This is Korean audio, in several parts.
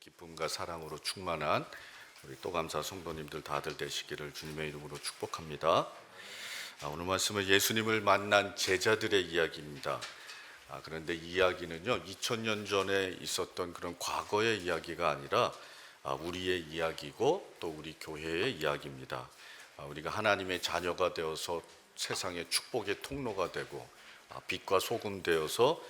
기쁨과 사랑으로 충만한 우리 또감사 성도님들 다들 되시기를 주님의 이름으로 축복합니다. 아, 오늘 말씀은 예수님을 만난 제자들의 이야기입니다. 아, 그런데 이 이야기는요, 2000년 전에 있었던 그런 과거의 이야기가 아니라 아, 우리의 이야기고 또 우리 교회의 이야기입니다. 아, 우리가 하나님의 자녀가 되어서 세상의 축복의 통로가 되고 아, 빛과 소금 되어서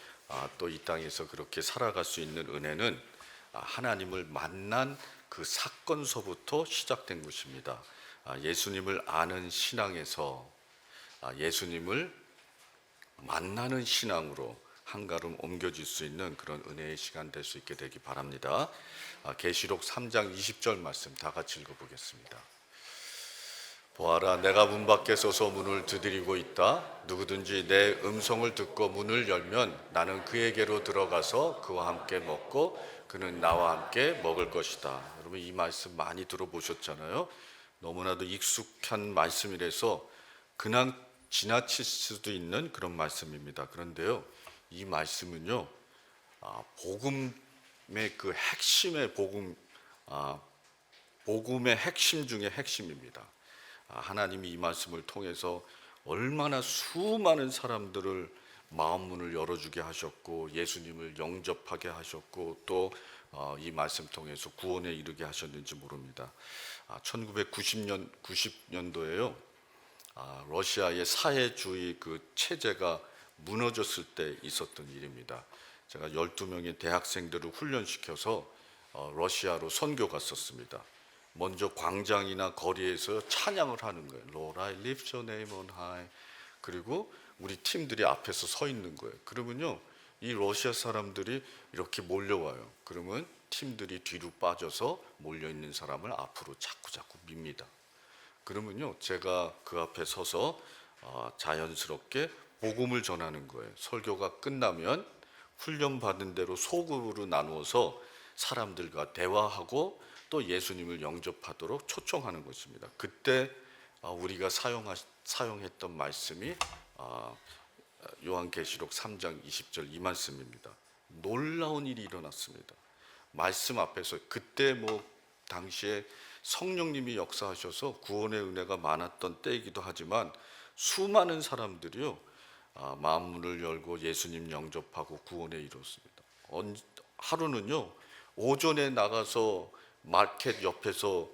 또 이 땅에서 그렇게 살아갈 수 있는 은혜는 아, 하나님을 만난 그 사건서부터 시작된 것입니다. 아, 예수님을 아는 신앙에서 아, 예수님을 만나는 신앙으로 한 걸음 옮겨질 수 있는 그런 은혜의 시간 될 수 있게 되기 바랍니다. 아, 계시록 3장 20절 말씀 다 같이 읽어보겠습니다. 보아라 내가 문 밖에 서서 문을 두드리고 있다 누구든지 내 음성을 듣고 문을 열면 나는 그에게로 들어가서 그와 함께 먹고 그는 나와 함께 먹을 것이다. 여러분 이 말씀 많이 들어보셨잖아요. 너무나도 익숙한 말씀이라서 그냥 지나칠 수도 있는 그런 말씀입니다. 그런데요 이 말씀은요 아, 복음의 그 핵심의 복음 아, 복음의 핵심 중의 핵심입니다. 아, 하나님이 이 말씀을 통해서 얼마나 수많은 사람들을 마음 문을 열어주게 하셨고 예수님을 영접하게 하셨고 또 이 말씀 통해서 구원에 이르게 하셨는지 모릅니다. 1990년 90년도에요. 아, 러시아의 사회주의 그 체제가 무너졌을 때 있었던 일입니다. 제가 12명의 대학생들을 훈련시켜서 어, 러시아로 선교 갔었습니다. 먼저 광장이나 거리에서 찬양을 하는 거예요. Lord, I lift your name on high. 그리고 우리 팀들이 앞에서 서 있는 거예요. 그러면요, 이 러시아 사람들이 이렇게 몰려와요. 그러면 팀들이 뒤로 빠져서 몰려 있는 사람을 앞으로 자꾸 자꾸 밉니다. 그러면요, 제가 그 앞에 서서 어, 자연스럽게 복음을 전하는 거예요. 설교가 끝나면 훈련 받은 대로 소그룹으로 나누어서 사람들과 대화하고 또 예수님을 영접하도록 초청하는 것입니다. 그때 아, 우리가 사용하, 사용했던 말씀이 아, 요한계시록 3장 20절 이 말씀입니다. 놀라운 일이 일어났습니다. 말씀 앞에서 그때 뭐 당시에 성령님이 역사하셔서 구원의 은혜가 많았던 때이기도 하지만 수많은 사람들이요 아, 마음 문을 열고 예수님 영접하고 구원에 이뤘습니다. 언- 하루는요 오전에 나가서 마켓 옆에서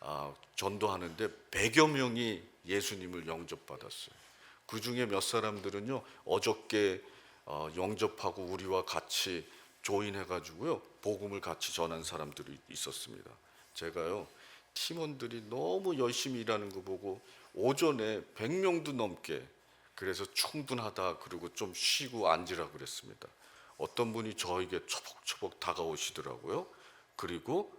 아, 전도하는데 100여 명이 예수님을 영접받았어요. 그 중에 몇 사람들은요 어저께 어, 영접하고 우리와 같이 조인해가지고요 복음을 같이 전한 사람들이 있었습니다. 제가요 팀원들이 너무 열심히 일하는 거 보고 오전에 100명도 넘게 그래서 충분하다 그리고 좀 쉬고 앉으라 그랬습니다. 어떤 분이 저에게 초복초복 다가오시더라고요. 그리고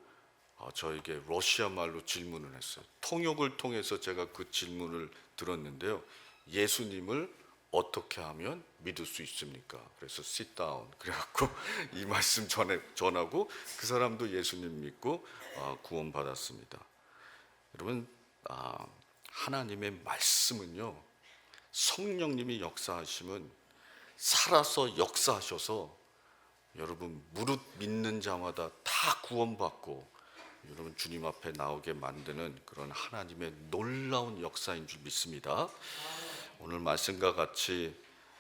어, 저에게 러시아 말로 질문을 했어요. 통역을 통해서 제가 그 질문을 들었는데요. 예수님을 어떻게 하면 믿을 수 있습니까? 그래서 sit. 그래갖고 이 말씀 전해 전하고 그 사람도 예수님 믿고 어, 구원 받았습니다. 여러분 아, 하나님의 말씀은요 성령님이 역사하시면 살아서 역사하셔서 여러분 무릇 믿는 자마다 다 구원받고 여러분 주님 앞에 나오게 만드는 그런 하나님의 놀라운 역사인 줄 믿습니다. 오늘 말씀과 같이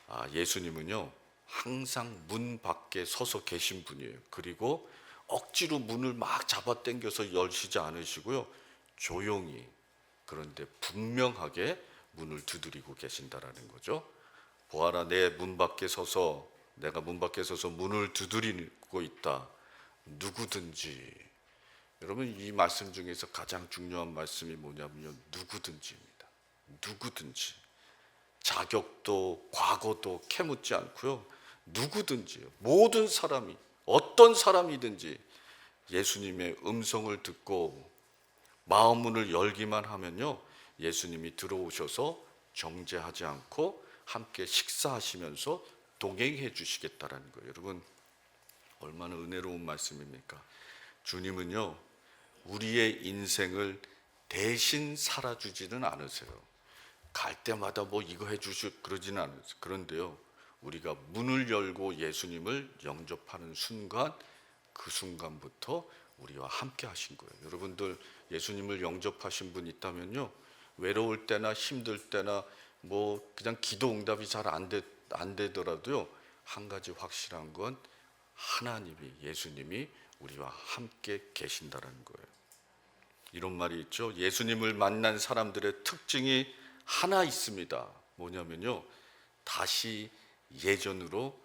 아, 예수님은요 항상 문 밖에 서서 계신 분이에요. 그리고 억지로 문을 막 잡아당겨서 열시지 않으시고요 조용히 그런데 분명하게 문을 두드리고 계신다라는 거죠. 보아라 내 문 밖에 서서 내가 문 밖에 서서 문을 두드리고 있다. 누구든지 여러분 이 말씀 중에서 가장 중요한 말씀이 뭐냐면요 누구든지입니다. 누구든지 자격도 과거도 캐묻지 않고요 누구든지요 모든 사람이 어떤 사람이든지 예수님의 음성을 듣고 마음 문을 열기만 하면요 예수님이 들어오셔서 정죄하지 않고 함께 식사하시면서 동행해 주시겠다라는 거예요. 여러분 얼마나 은혜로운 말씀입니까? 주님은요 우리의 인생을 대신 살아주지는 않으세요. 갈 때마다 뭐 이거 해주시 그러지는 않으세요. 그런데요 우리가 문을 열고 예수님을 영접하는 순간 그 순간부터 우리와 함께 하신 거예요. 여러분들 예수님을 영접하신 분 있다면요. 외로울 때나 힘들 때나 뭐 그냥 기도 응답이 잘안안 되더라도요. 한 가지 확실한 건 하나님이 예수님이 우리와 함께 계신다라는 거예요. 이런 말이 있죠. 예수님을 만난 사람들의 특징이 하나 있습니다. 뭐냐면요. 다시 예전으로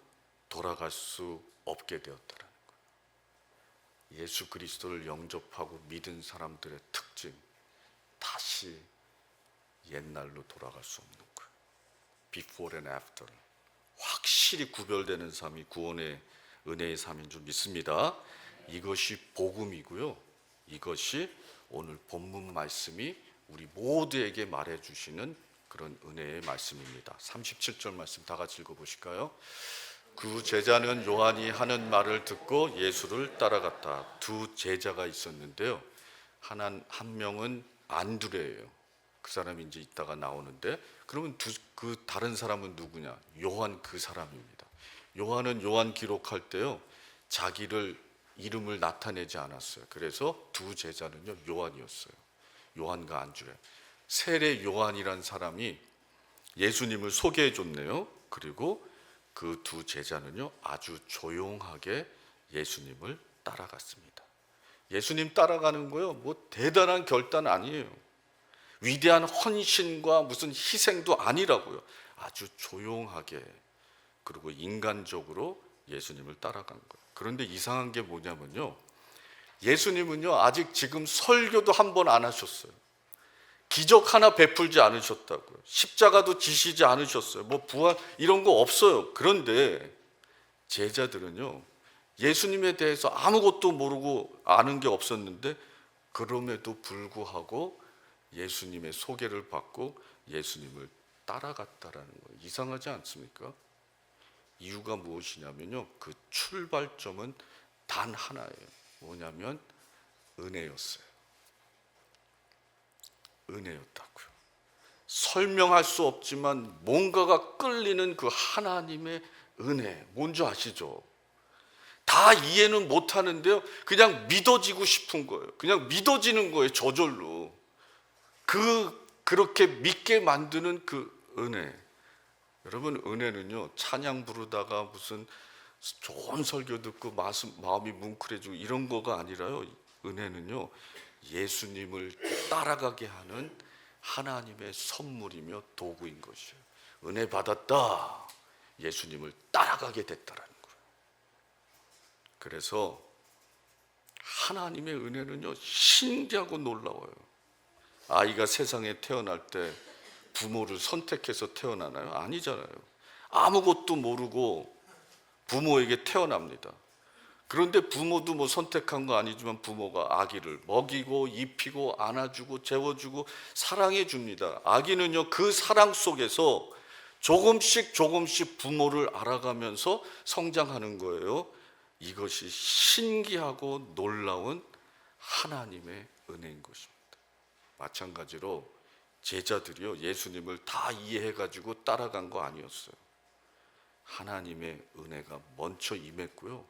돌아갈 수 없게 되었다라는 거예요. 예수 그리스도를 영접하고 믿은 사람들의 특징. 다시 옛날로 돌아갈 수 없는 거예요. Before and after. 확실히 구별되는 삶이 구원의 은혜의 삶인 줄 믿습니다. 이것이 복음이고요. 이것이 오늘 본문 말씀이 우리 모두에게 말해 주시는 그런 은혜의 말씀입니다. 37절 말씀 다 같이 읽어 보실까요? 그 제자는 요한이 하는 말을 듣고 예수를 따라갔다. 두 제자가 있었는데요. 하나 한 명은 안드레예요. 그 사람이 이제 이따가 나오는데 그러면 두, 그 다른 사람은 누구냐? 요한 그 사람입니다. 요한은 요한 기록할 때요. 자기를 이름을 나타내지 않았어요. 그래서 두 제자는요. 요한이었어요. 요한과 안드레. 세례 요한이란 사람이 예수님을 소개해 줬네요. 그리고 그 두 제자는요. 아주 조용하게 예수님을 따라갔습니다. 예수님 따라가는 거요. 뭐 대단한 결단 아니에요. 위대한 헌신과 무슨 희생도 아니라고요. 아주 조용하게 그리고 인간적으로 예수님을 따라간 거예요. 그런데 이상한 게 뭐냐면요. 예수님은요, 아직 지금 설교도 한 번 안 하셨어요. 기적 하나 베풀지 않으셨다고요. 십자가도 지시지 않으셨어요. 뭐 부활 이런 거 없어요. 그런데 제자들은요, 예수님에 대해서 아무것도 모르고 아는 게 없었는데 그럼에도 불구하고 예수님의 소개를 받고 예수님을 따라갔다라는 거예요. 이상하지 않습니까? 이유가 무엇이냐면요. 그 출발점은 단 하나예요. 뭐냐면 은혜였어요. 은혜였다고요. 설명할 수 없지만 뭔가가 끌리는 그 하나님의 은혜. 뭔지 아시죠? 다 이해는 못 하는데요. 그냥 믿어지고 싶은 거예요. 그냥 믿어지는 거예요. 저절로. 그 그렇게 믿게 만드는 그 은혜. 여러분 은혜는요 찬양 부르다가 무슨 좋은 설교 듣고 마음이 뭉클해지고 이런 거가 아니라요 은혜는요 예수님을 따라가게 하는 하나님의 선물이며 도구인 것이에요. 은혜 받았다. 예수님을 따라가게 됐다라는 거예요. 그래서 하나님의 은혜는요 신기하고 놀라워요. 아이가 세상에 태어날 때 부모를 선택해서 태어나나요? 아니잖아요. 아무것도 모르고 부모에게 태어납니다. 그런데 부모도 뭐 선택한 거 아니지만 부모가 아기를 먹이고 입히고 안아주고 재워주고 사랑해 줍니다. 아기는요 그 사랑 속에서 조금씩 조금씩 부모를 알아가면서 성장하는 거예요. 이것이 신기하고 놀라운 하나님의 은혜인 것입니다. 마찬가지로 제자들이요 예수님을 다 이해해 가지고 따라간 거 아니었어요. 하나님의 은혜가 먼저 임했고요.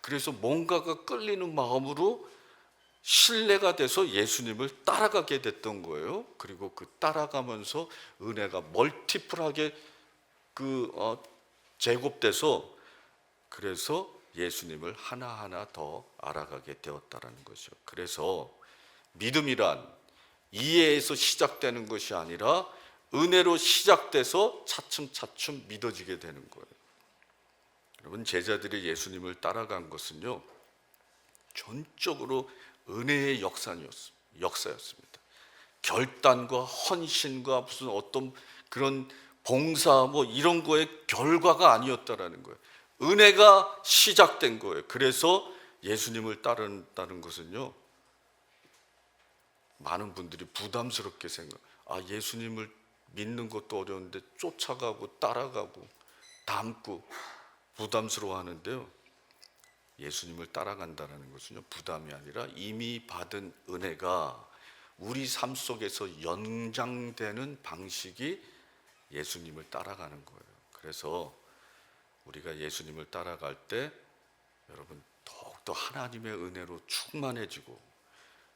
그래서 뭔가가 끌리는 마음으로 신뢰가 돼서 예수님을 따라가게 됐던 거예요. 그리고 그 따라가면서 은혜가 멀티플하게 그 어, 제곱돼서 그래서 예수님을 하나하나 더 알아가게 되었다라는 거죠. 그래서 믿음이란 이해에서 시작되는 것이 아니라 은혜로 시작돼서 차츰차츰 믿어지게 되는 거예요. 여러분 제자들이 예수님을 따라간 것은요 전적으로 은혜의 역사였습니다. 결단과 헌신과 무슨 어떤 그런 봉사 뭐 이런 거의 결과가 아니었다라는 거예요. 은혜가 시작된 거예요. 그래서 예수님을 따른다는 것은요 많은 분들이 부담스럽게 생각. 아 예수님을 믿는 것도 어려운데 쫓아가고 따라가고 닮고 부담스러워하는데요. 예수님을 따라간다는 것은요 부담이 아니라 이미 받은 은혜가 우리 삶 속에서 연장되는 방식이 예수님을 따라가는 거예요. 그래서 우리가 예수님을 따라갈 때 여러분 더욱더 또 하나님의 은혜로 충만해지고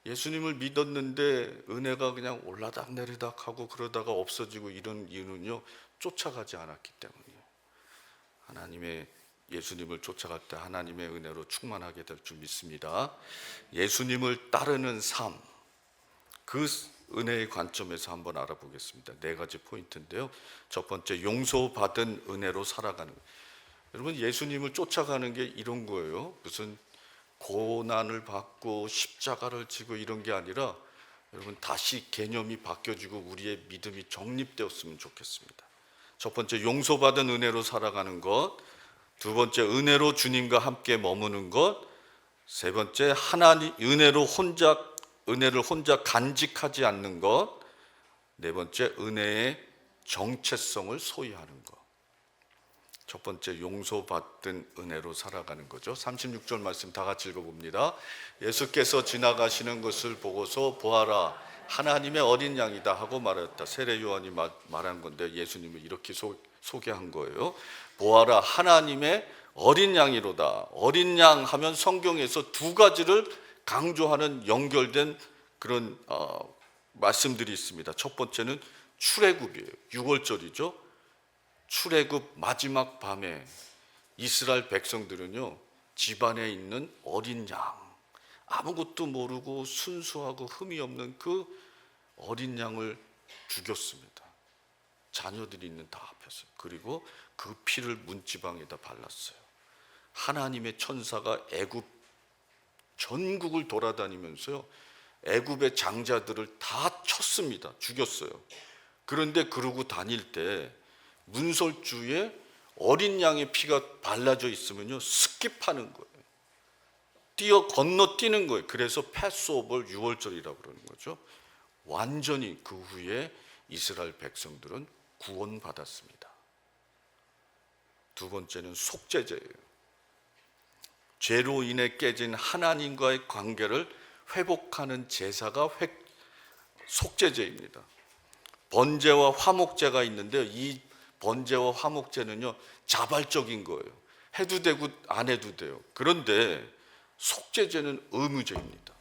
예수님을 믿었는데 은혜가 그냥 올라닥 내리닥 하고 그러다가 없어지고 이런 이유는요 쫓아가지 않았기 때문이에요. 하나님의 예수님을 쫓아갈 때 하나님의 은혜로 충만하게 될 줄 믿습니다. 예수님을 따르는 삶, 그 은혜의 관점에서 한번 알아보겠습니다. 네 가지 포인트인데요. 첫 번째, 용서받은 은혜로 살아가는. 여러분, 예수님을 쫓아가는 게 이런 거예요. 무슨 고난을 받고 십자가를 지고 이런 게 아니라 여러분 다시 개념이 바뀌어지고 우리의 믿음이 정립되었으면 좋겠습니다. 첫 번째 용서받은 은혜로 살아가는 것, 두 번째 은혜로 주님과 함께 머무는 것, 세 번째 하나님 은혜로 혼자 은혜를 혼자 간직하지 않는 것, 네 번째 은혜의 정체성을 소유하는 것. 첫 번째 용서받은 은혜로 살아가는 거죠. 36절 말씀 다 같이 읽어봅니다. 예수께서 지나가시는 것을 보고서 보아라 하나님의 어린 양이다 하고 말했다. 세례 요한이 마- 말한 건데 예수님을 이렇게 소, 소개한 거예요. 보아라 하나님의 어린 양이로다. 어린 양 하면 성경에서 두 가지를 강조하는 연결된 그런 어, 말씀들이 있습니다. 첫 번째는 출애굽이에요. 6월절이죠. 출애굽 마지막 밤에 이스라엘 백성들은요 집안에 있는 어린 양 아무것도 모르고 순수하고 흠이 없는 그 어린 양을 죽였습니다. 자녀들이 있는 다 앞에서 그리고 그 피를 문지방에다 발랐어요. 하나님의 천사가 애굽 전국을 돌아다니면서요 애굽의 장자들을 다 쳤습니다. 죽였어요. 그런데 그러고 다닐 때 문설주에 어린 양의 피가 발라져 있으면요 스킵하는 거예요. 뛰어 건너뛰는 거예요. 그래서 패스오버 6월절이라고 그러는 거죠. 완전히 그 후에 이스라엘 백성들은 구원받았습니다. 두 번째는 속죄제예요. 죄로 인해 깨진 하나님과의 관계를 회복하는 제사가 회, 속죄제입니다. 번제와 화목제가 있는데 이 번제와 화목제는요 자발적인 거예요. 해도 되고 안 해도 돼요. 그런데 속죄제는 의무제입니다.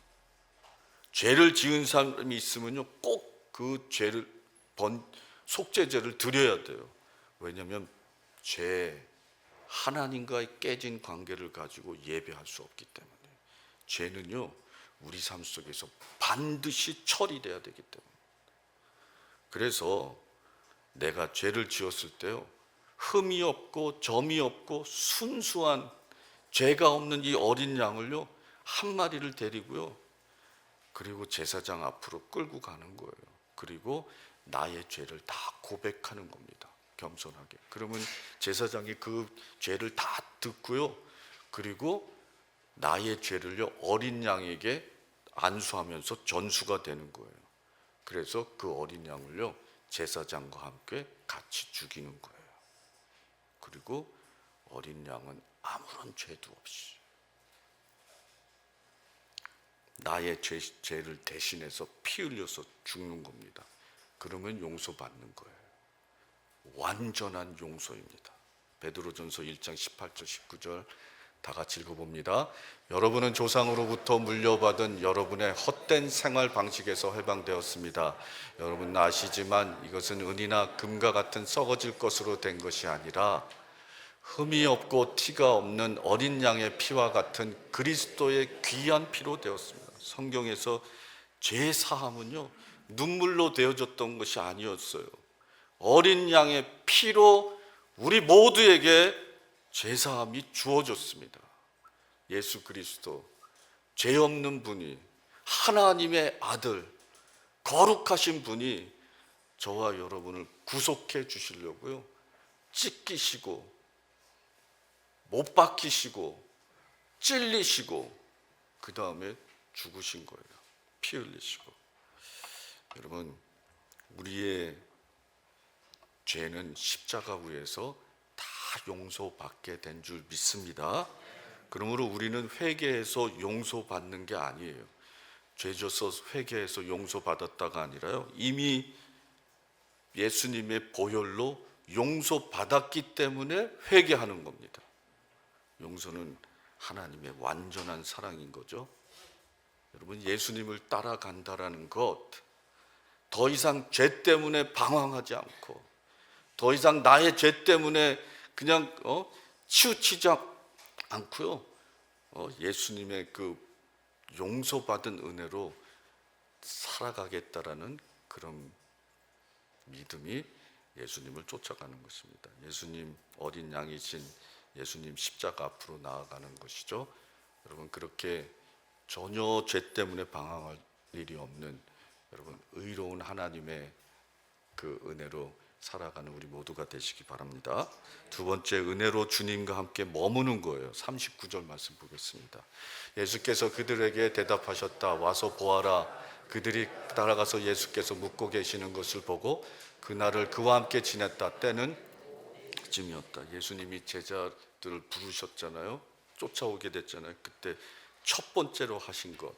죄를 지은 사람이 있으면요 꼭 그 죄를 번 속죄제를 드려야 돼요. 왜냐하면 죄 하나님과의 깨진 관계를 가지고 예배할 수 없기 때문에 죄는요 우리 삶 속에서 반드시 처리돼야 되기 때문에 그래서 내가 죄를 지었을 때요 흠이 없고 점이 없고 순수한 죄가 없는 이 어린 양을요 한 마리를 데리고요 그리고 제사장 앞으로 끌고 가는 거예요. 그리고 나의 죄를 다 고백하는 겁니다. 겸손하게. 그러면 제사장이 그 죄를 다 듣고요. 그리고 나의 죄를요 어린 양에게 안수하면서 전수가 되는 거예요. 그래서 그 어린 양을요 제사장과 함께 같이 죽이는 거예요. 그리고 어린 양은 아무런 죄도 없이 나의 죄, 죄를 대신해서 피 흘려서 죽는 겁니다. 그러면 용서받는 거예요. 완전한 용서입니다. 베드로전서 1장 18절 19절 다 같이 읽어봅니다. 여러분은 조상으로부터 물려받은 여러분의 헛된 생활 방식에서 해방되었습니다. 여러분 아시지만 이것은 은이나 금과 같은 썩어질 것으로 된 것이 아니라 흠이 없고 티가 없는 어린 양의 피와 같은 그리스도의 귀한 피로 되었습니다. 성경에서 죄 사함은요 눈물로 되어졌던 것이 아니었어요. 어린 양의 피로 우리 모두에게 죄 사함이 주어졌습니다. 예수 그리스도 죄 없는 분이 하나님의 아들 거룩하신 분이 저와 여러분을 구속해 주시려고요. 찢기시고 못 박히시고 찔리시고 그 다음에 죽으신 거예요. 피 흘리시고. 여러분 우리의 죄는 십자가 위에서 다 용서받게 된 줄 믿습니다. 그러므로 우리는 회개해서 용서받는 게 아니에요. 죄져서 회개해서 용서받았다가 아니라요. 이미 예수님의 보혈로 용서받았기 때문에 회개하는 겁니다. 용서는 하나님의 완전한 사랑인 거죠. 여러분 예수님을 따라간다라는 것, 더 이상 죄 때문에 방황하지 않고, 더 이상 나의 죄 때문에 그냥 어, 치우치지 않고요. 어, 예수님의 그 용서받은 은혜로 살아가겠다라는 그런 믿음이 예수님을 쫓아가는 것입니다. 예수님 어린 양이신 예수님 십자가 앞으로 나아가는 것이죠. 여러분 그렇게 전혀 죄 때문에 방황할 일이 없는 여러분 의로운 하나님의 그 은혜로 살아가는 우리 모두가 되시기 바랍니다. 두 번째 은혜로 주님과 함께 머무는 거예요. 39절 말씀 보겠습니다. 예수께서 그들에게 대답하셨다. 와서 보아라. 그들이 따라가서 예수께서 묵고 계시는 것을 보고 그날을 그와 함께 지냈다. 때는 쯤이었다. 예수님이 제자들을 부르셨잖아요. 쫓아오게 됐잖아요. 그때 첫 번째로 하신 것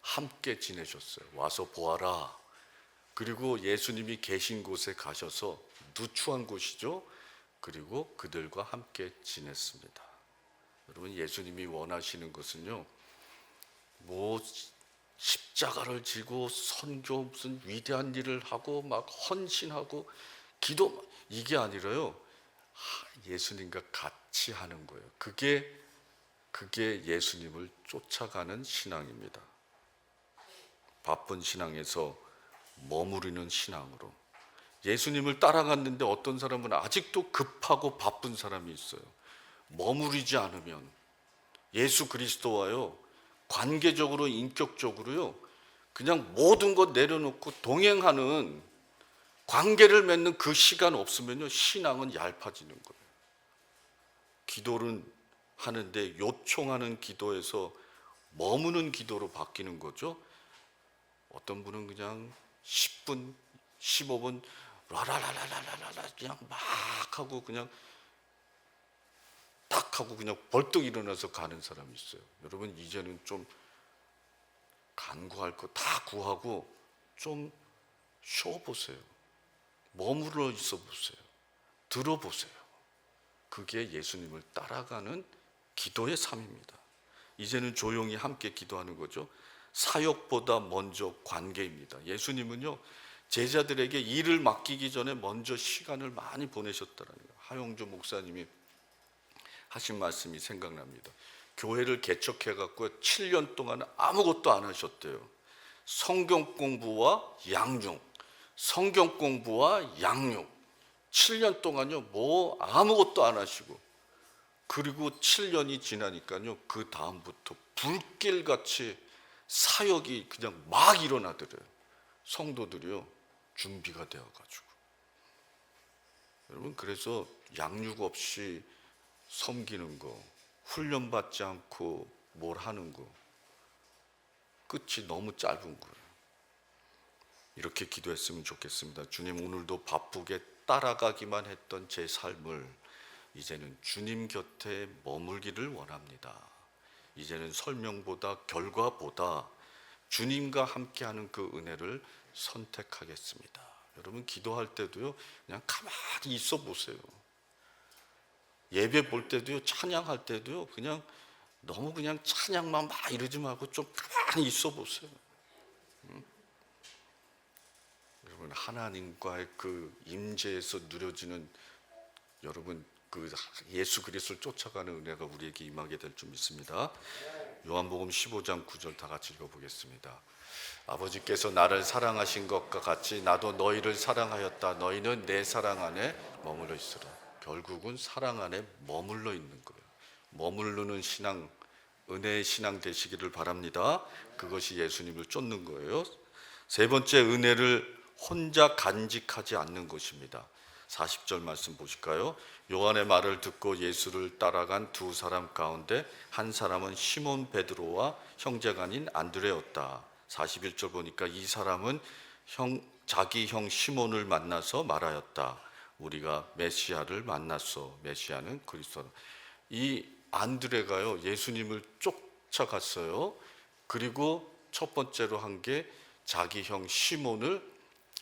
함께 지내셨어요. 와서 보아라. 그리고 예수님이 계신 곳에 가셔서 누추한 곳이죠. 그리고 그들과 함께 지냈습니다. 여러분 예수님이 원하시는 것은요. 뭐 십자가를 지고 선교 무슨 위대한 일을 하고 막 헌신하고 기도 이게 아니라요. 예수님과 같이 하는 거예요. 그게 그게 예수님을 쫓아가는 신앙입니다. 바쁜 신앙에서 머무르는 신앙으로 예수님을 따라갔는데 어떤 사람은 아직도 급하고 바쁜 사람이 있어요. 머무르지 않으면 예수 그리스도와요 관계적으로 인격적으로요 그냥 모든 것 내려놓고 동행하는 관계를 맺는 그 시간 없으면요 신앙은 얇아지는 거예요. 기도를 하는데 요청하는 기도에서 머무는 기도로 바뀌는 거죠. 어떤 분은 그냥 10분, 15분 라라라라라라라 그냥 막 하고 그냥 딱 하고 그냥 벌떡 일어나서 가는 사람이 있어요. 여러분 이제는 좀 간구할 거 다 구하고 좀 쉬어 보세요. 머물러 있어 보세요. 들어보세요. 그게 예수님을 따라가는 기도의 삶입니다. 이제는 조용히 함께 기도하는 거죠. 사역보다 먼저 관계입니다. 예수님은요, 제자들에게 일을 맡기기 전에 먼저 시간을 많이 보내셨다는 거예요. 하용조 목사님이 하신 말씀이 생각납니다. 교회를 개척해 갖고 7년 동안 아무것도 안 하셨대요. 성경 공부와 양육, 성경 공부와 양육. 7년 동안요, 뭐 아무것도 안 하시고 그리고 7년이 지나니까요, 그 다음부터 불길같이 사역이 그냥 막 일어나더래요. 성도들이요, 준비가 되어가지고. 여러분, 그래서 양육 없이 섬기는 거, 훈련받지 않고 뭘 하는 거, 끝이 너무 짧은 거예요. 이렇게 기도했으면 좋겠습니다. 주님, 오늘도 바쁘게 따라가기만 했던 제 삶을 이제는 주님 곁에 머물기를 원합니다. 이제는 설명보다 결과보다 주님과 함께하는 그 은혜를 선택하겠습니다. 여러분 기도할 때도요 그냥 가만히 있어 보세요. 예배 볼 때도요 찬양할 때도요 그냥 너무 그냥 찬양만 막 이러지 말고 좀 가만히 있어 보세요. 응? 여러분 하나님과의 그 임재에서 누려지는 여러분 그 예수 그리스도를 쫓아가는 은혜가 우리에게 임하게 될 줄 믿습니다. 요한복음 15장 9절 다 같이 읽어보겠습니다. 아버지께서 나를 사랑하신 것과 같이 나도 너희를 사랑하였다. 너희는 내 사랑 안에 머물러 있으라. 결국은 사랑 안에 머물러 있는 거예요. 머무르는 신앙, 은혜의 신앙 되시기를 바랍니다. 그것이 예수님을 쫓는 거예요. 세 번째 은혜를 혼자 간직하지 않는 것입니다. 40절 말씀 보실까요? 요한의 말을 듣고 예수를 따라간 두 사람 가운데 한 사람은 시몬 베드로와 형제가 아닌 안드레였다. 41절 보니까 이 사람은 형 자기 형 시몬을 만나서 말하였다. 우리가 메시아를 만났어. 메시아는 그리스도. 이 안드레가요 예수님을 쫓아갔어요. 그리고 첫 번째로 한 게 자기 형 시몬을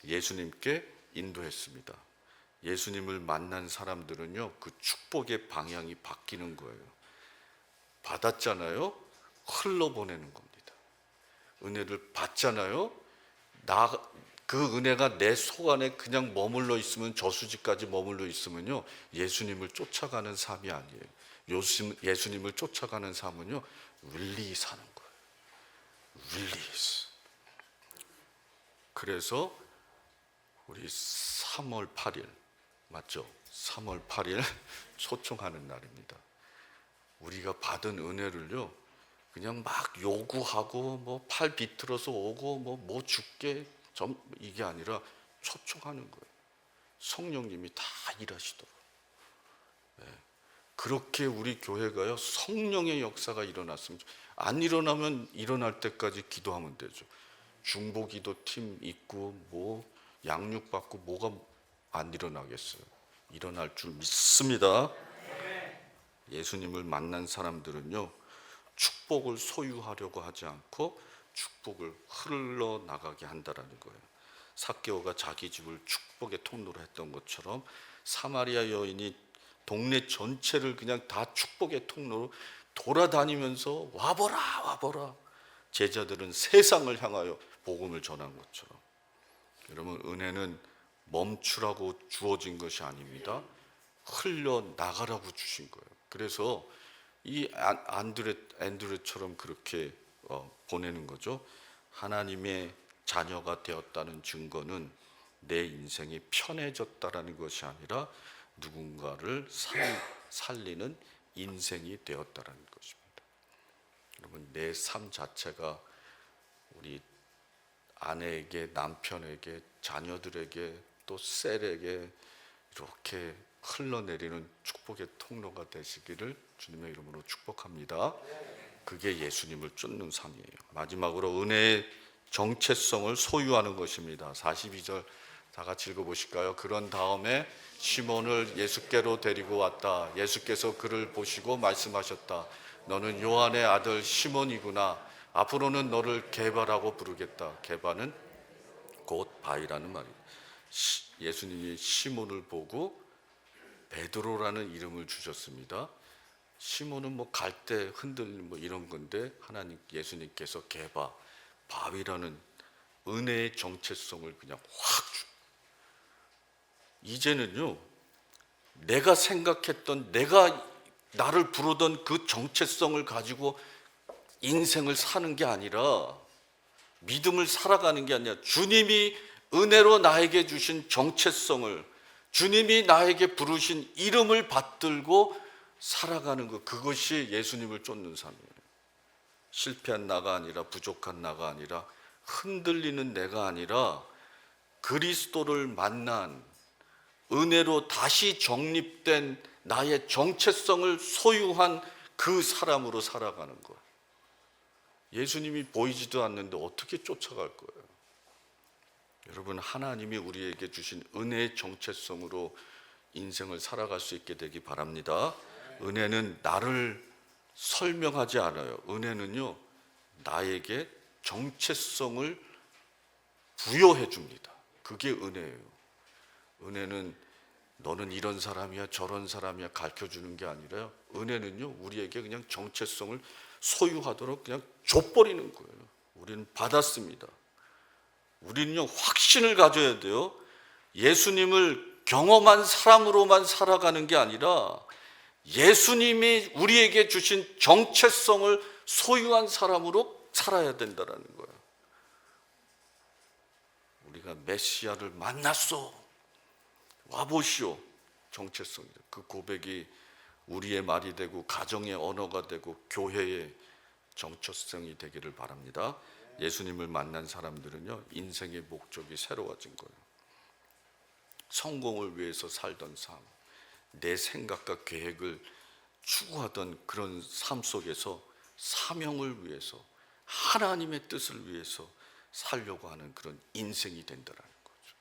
예수님께 인도했습니다. 예수님을 만난 사람들은요, 그 축복의 방향이 바뀌는 거예요. 받았잖아요. 흘러보내는 겁니다. 은혜를 받잖아요. 나 그 은혜가 내 속 안에 그냥 머물러 있으면 저수지까지 머물러 있으면요 예수님을 쫓아가는 삶이 아니에요. 요즘 예수님을 쫓아가는 삶은요 윌리 사는 거예요. 윌리스. 그래서 우리 3월 8일 맞죠? 3월 8일 초청하는 날입니다. 우리가 받은 은혜를요 그냥 막 요구하고 뭐 팔 비틀어서 오고 뭐뭐 줄게 점 이게 아니라 초청하는 거예요. 성령님이 다 일하시도록. 예. 그렇게 우리 교회가요 성령의 역사가 일어났으면 좋- 안 일어나면 일어날 때까지 기도하면 되죠. 중보기도 팀 있고 뭐 양육 받고 뭐가 안 일어나겠어요. 일어날 줄 믿습니다. 예수님을 만난 사람들은요 축복을 소유하려고 하지 않고 축복을 흘러 나가게 한다라는 거예요. 사케오가 자기 집을 축복의 통로로 했던 것처럼 사마리아 여인이 동네 전체를 그냥 다 축복의 통로로 돌아다니면서 와보라 와보라 제자들은 세상을 향하여 복음을 전한 것처럼 여러분 은혜는 멈추라고 주어진 것이 아닙니다. 흘러 나가라고 주신 거예요. 그래서 이 안- 안드레 앤드레처럼 그렇게 어, 보내는 거죠. 하나님의 자녀가 되었다는 증거는 내 인생이 편해졌다라는 것이 아니라 누군가를 살, 살리는 인생이 되었다라는 것입니다. 여러분 내 삶 자체가 우리 아내에게 남편에게 자녀들에게 또 셀에게 이렇게 흘러내리는 축복의 통로가 되시기를 주님의 이름으로 축복합니다. 그게 예수님을 쫓는 삶이에요. 마지막으로 은혜의 정체성을 소유하는 것입니다. 42절 다 같이 읽어보실까요? 그런 다음에 시몬을 예수께로 데리고 왔다. 예수께서 그를 보시고 말씀하셨다. 너는 요한의 아들 시몬이구나. 앞으로는 너를 개바라고 부르겠다. 개바는 곧 바위라는 말이에요. 시- 예수님이 시몬을 보고 베드로라는 이름을 주셨습니다. 시몬은 뭐갈때 흔들림 뭐 이런 건데 하나님 예수님께서 개바 바위라는 은혜의 정체성을 그냥 확 주. 이제는요 내가 생각했던 내가 나를 부르던 그 정체성을 가지고 인생을 사는 게 아니라 믿음을 살아가는 게 아니라 주님이 은혜로 나에게 주신 정체성을 주님이 나에게 부르신 이름을 받들고 살아가는 것 그것이 예수님을 쫓는 삶이에요. 실패한 나가 아니라 부족한 나가 아니라 흔들리는 내가 아니라 그리스도를 만난 은혜로 다시 정립된 나의 정체성을 소유한 그 사람으로 살아가는 것. 예수님이 보이지도 않는데 어떻게 쫓아갈 거예요? 여러분 하나님이 우리에게 주신 은혜의 정체성으로 인생을 살아갈 수 있게 되기 바랍니다. 은혜는 나를 설명하지 않아요. 은혜는요 나에게 정체성을 부여해 줍니다. 그게 은혜예요. 은혜는 너는 이런 사람이야 저런 사람이야 가르쳐 주는 게 아니라요. 은혜는요 우리에게 그냥 정체성을 소유하도록 그냥 줘버리는 거예요. 우리는 받았습니다. 우리는요 확신을 가져야 돼요. 예수님을 경험한 사람으로만 살아가는 게 아니라 예수님이 우리에게 주신 정체성을 소유한 사람으로 살아야 된다라는 거예요. 우리가 메시아를 만났어. 와보시오. 정체성이다. 그 고백이 우리의 말이 되고 가정의 언어가 되고 교회의 정체성이 되기를 바랍니다. 예수님을 만난 사람들은요 인생의 목적이 새로워진 거예요. 성공을 위해서 살던 삶, 내 생각과 계획을 추구하던 그런 삶 속에서 사명을 위해서 하나님의 뜻을 위해서 살려고 하는 그런 인생이 된다라는 거죠.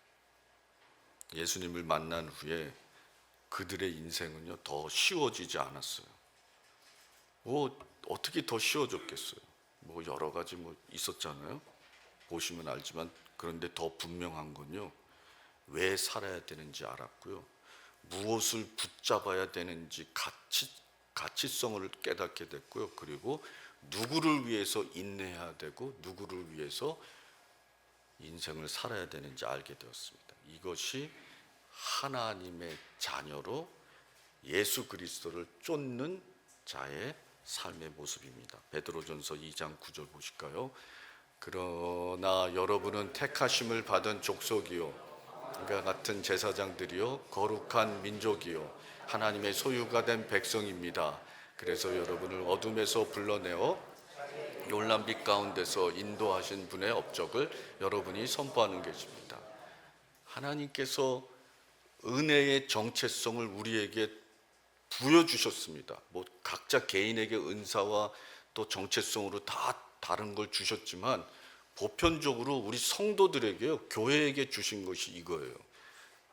예수님을 만난 후에 그들의 인생은요 더 쉬워지지 않았어요. 뭐 어떻게 더 쉬워졌겠어요? 뭐 여러 가지 뭐 있었잖아요. 보시면 알지만 그런데 더 분명한 건요 왜 살아야 되는지 알았고요 무엇을 붙잡아야 되는지 같이 가치성을 깨닫게 됐고요. 그리고 누구를 위해서 인내해야 되고 누구를 위해서 인생을 살아야 되는지 알게 되었습니다. 이것이 하나님의 자녀로 예수 그리스도를 쫓는 자의 삶의 모습입니다. 베드로전서 2장 9절 보실까요? 그러나 여러분은 택하심을 받은 족속이요 이와 같은 제사장들이요 거룩한 민족이요 하나님의 소유가 된 백성입니다. 그래서 여러분을 어둠에서 불러내어 열람빛 가운데서 인도하신 분의 업적을 여러분이 선포하는 것입니다. 하나님께서 은혜의 정체성을 우리에게 부여주셨습니다. 뭐 각자 개인에게 은사와 또 정체성으로 다 다른 걸 주셨지만 보편적으로 우리 성도들에게요 교회에게 주신 것이 이거예요.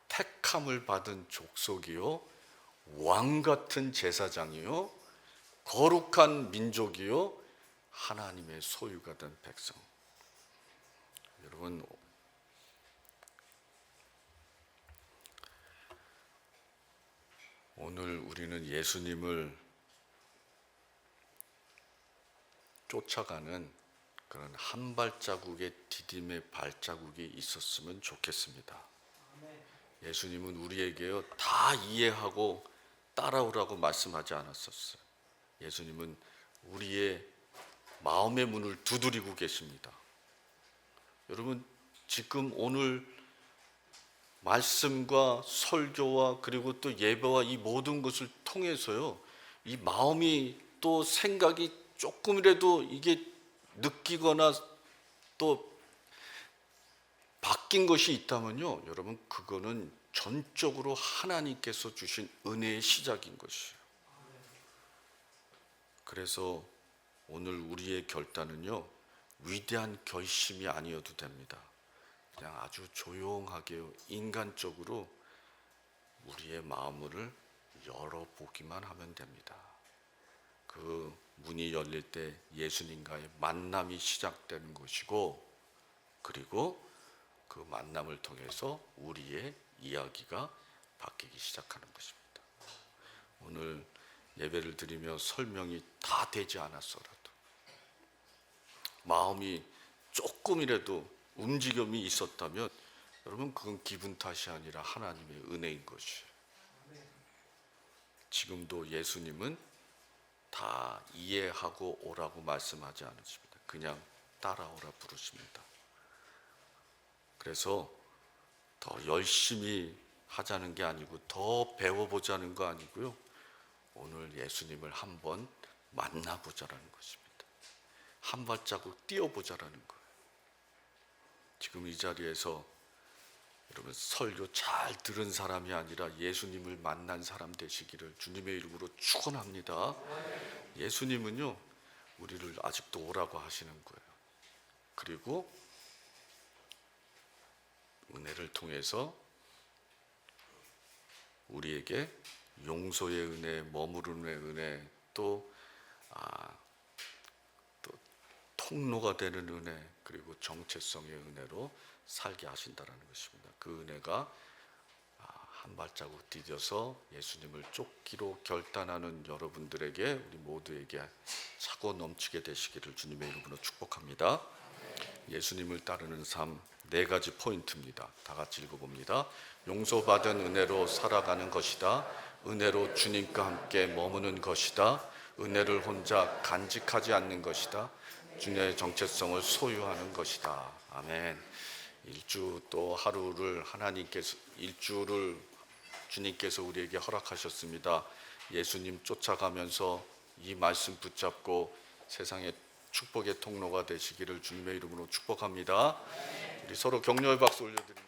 택함을 받은 족속이요 왕 같은 제사장이요 거룩한 민족이요 하나님의 소유가 된 백성. 여러분 오늘 우리는 예수님을 쫓아가는 그런 한 발자국의 디딤의 발자국이 있었으면 좋겠습니다. 예수님은 우리에게요 다 이해하고 따라오라고 말씀하지 않았었어요. 예수님은 우리의 마음의 문을 두드리고 계십니다. 여러분 지금 오늘 말씀과 설교와 그리고 또 예배와 이 모든 것을 통해서요 이 마음이 또 생각이 조금이라도 이게 느끼거나 또 바뀐 것이 있다면요 여러분 그거는 전적으로 하나님께서 주신 은혜의 시작인 것이에요. 그래서 오늘 우리의 결단은요 위대한 결심이 아니어도 됩니다. 그냥 아주 조용하게 인간적으로 우리의 마음을 열어보기만 하면 됩니다. 그 문이 열릴 때 예수님과의 만남이 시작되는 것이고 그리고 그 만남을 통해서 우리의 이야기가 바뀌기 시작하는 것입니다. 오늘 예배를 드리며 설명이 다 되지 않았어라도 마음이 조금이라도 움직임이 있었다면 여러분 그건 기분 탓이 아니라 하나님의 은혜인 것이에요. 지금도 예수님은 다 이해하고 오라고 말씀하지 않으십니다. 그냥 따라오라 부르십니다. 그래서 더 열심히 하자는 게 아니고 더 배워보자는 거 아니고요. 오늘 예수님을 한번 만나보자라는 것입니다. 한 발자국 뛰어보자라는 거예요. 지금 이 자리에서 여러분 설교 잘 들은 사람이 아니라 예수님을 만난 사람 되시기를 주님의 이름으로 축원합니다. 예수님은요 우리를 아직도 오라고 하시는 거예요. 그리고 은혜를 통해서 우리에게 용서의 은혜, 머무름의 은혜, 또, 아, 또 통로가 되는 은혜, 그리고 정체성의 은혜로 살게 하신다라는 것입니다. 그 은혜가 아, 한 발자국 디뎌서 예수님을 쫓기로 결단하는 여러분들에게 우리 모두에게 차고 넘치게 되시기를 주님의 이름으로 축복합니다. 예수님을 따르는 삶 네 가지 포인트입니다. 다 같이 읽어봅니다. 용서받은 은혜로 살아가는 것이다. 은혜로 주님과 함께 머무는 것이다. 은혜를 혼자 간직하지 않는 것이다. 주님의 정체성을 소유하는 것이다. 아멘. 일주 또 하루를 하나님께서 일주를 주님께서 우리에게 허락하셨습니다. 예수님 쫓아가면서 이 말씀 붙잡고 세상의 축복의 통로가 되시기를 주님의 이름으로 축복합니다. 우리 서로 격려의 박수 올려드립니다.